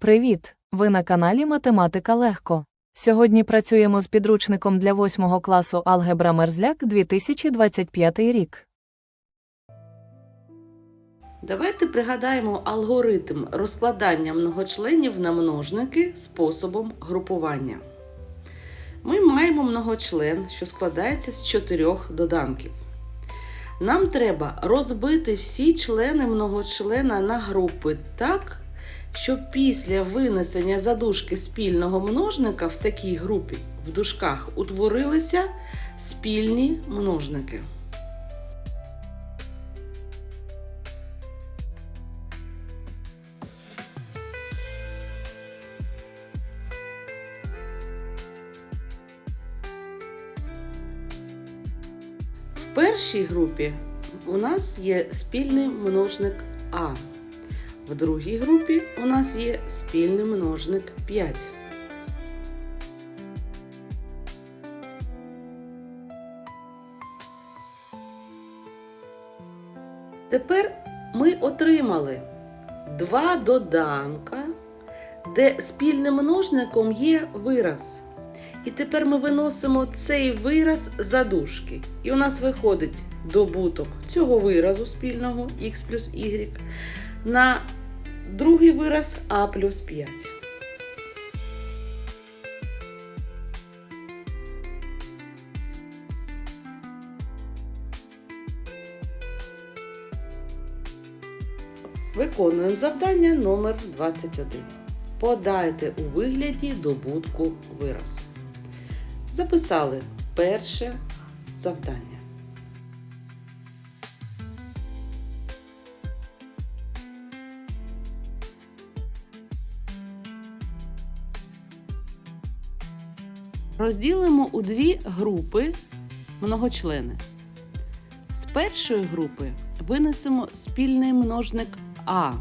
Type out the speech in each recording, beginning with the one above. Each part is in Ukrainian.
Привіт! Ви на каналі Математика Легко. Сьогодні працюємо з підручником для 8 класу Алгебра Мерзляк 2025 рік. Давайте пригадаємо алгоритм розкладання многочленів на множники способом групування. Ми маємо многочлен, що складається з чотирьох доданків. Нам треба розбити всі члени многочлена на групи так, щоб після винесення задушки спільного множника в такій групі в дужках утворилися спільні множники. В першій групі у нас є спільний множник А. В другій групі у нас є спільний множник 5. Тепер ми отримали два доданка, де спільним множником є вираз. І тепер ми виносимо цей вираз за дужки. І у нас виходить добуток цього виразу спільного х плюс y на другий вираз а плюс 5. Виконуємо завдання номер 21. Подайте у вигляді добутку вираз. Записали перше завдання. Розділимо у дві групи многочлени. З першої групи винесемо спільний множник А.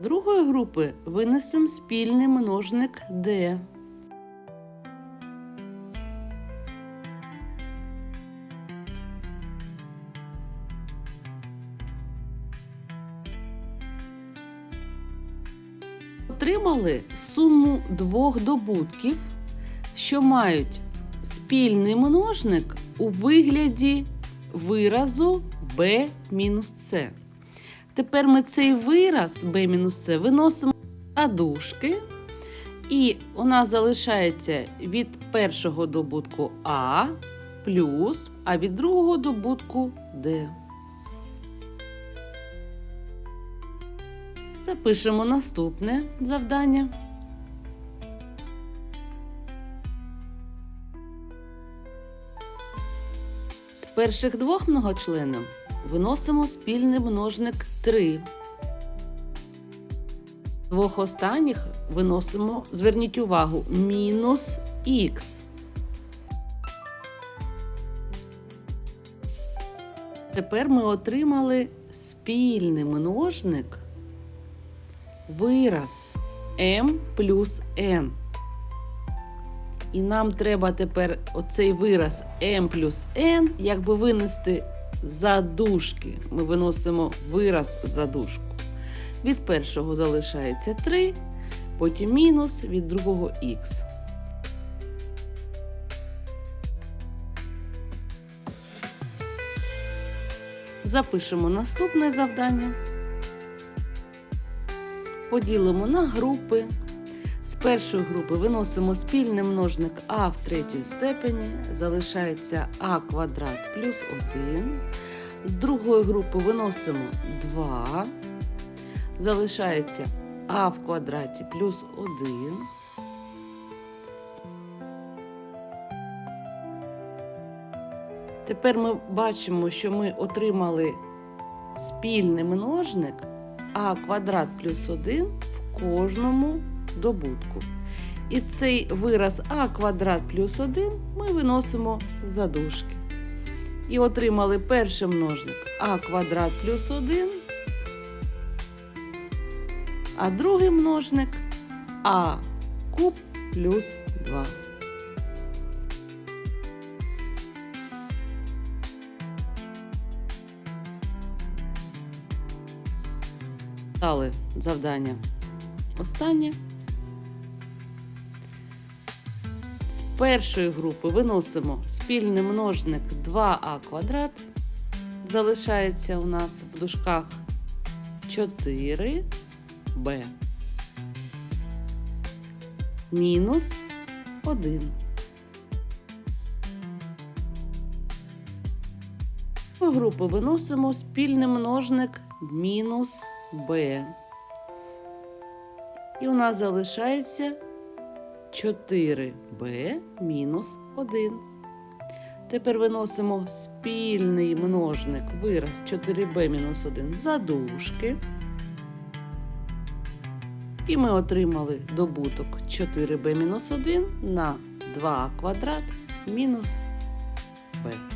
З другої групи винесемо спільний множник Д. Отримали суму двох добутків, що мають спільний множник у вигляді виразу b-c. Тепер ми цей вираз b-c виносимо на дужки, і у нас залишається від першого добутку А плюс, а від другого добутку D. Запишемо наступне завдання. З перших двох многочленів виносимо спільний множник 3. З Двох останніх виносимо, зверніть увагу, мінус х. Тепер ми отримали спільний множник вираз m плюс n. І нам треба тепер оцей вираз m плюс n якби винести за дужки. Ми виносимо вираз за дужку. Від першого залишається 3, потім мінус, від другого х. Запишемо наступне завдання. Поділимо на групи. З першої групи виносимо спільний множник а в третій степені, залишається а квадрат плюс 1. З другої групи виносимо 2, залишається а в квадраті плюс 1. Тепер ми бачимо, що ми отримали спільний множник а квадрат плюс 1 в кожному добутку. І цей вираз а квадрат плюс 1 ми виносимо за дужки. І отримали перший множник а квадрат плюс 1, а другий множник а куб плюс 2. Дали завдання. Останнє. З першої групи виносимо спільний множник 2а квадрат. Залишається у нас в дужках 4b мінус 1. По групи виносимо спільний множник мінус b. І у нас залишається 4b мінус 1. Тепер виносимо спільний множник вираз 4b мінус 1 за дужки. І ми отримали добуток 4b мінус 1 на 2 квадрат мінус b.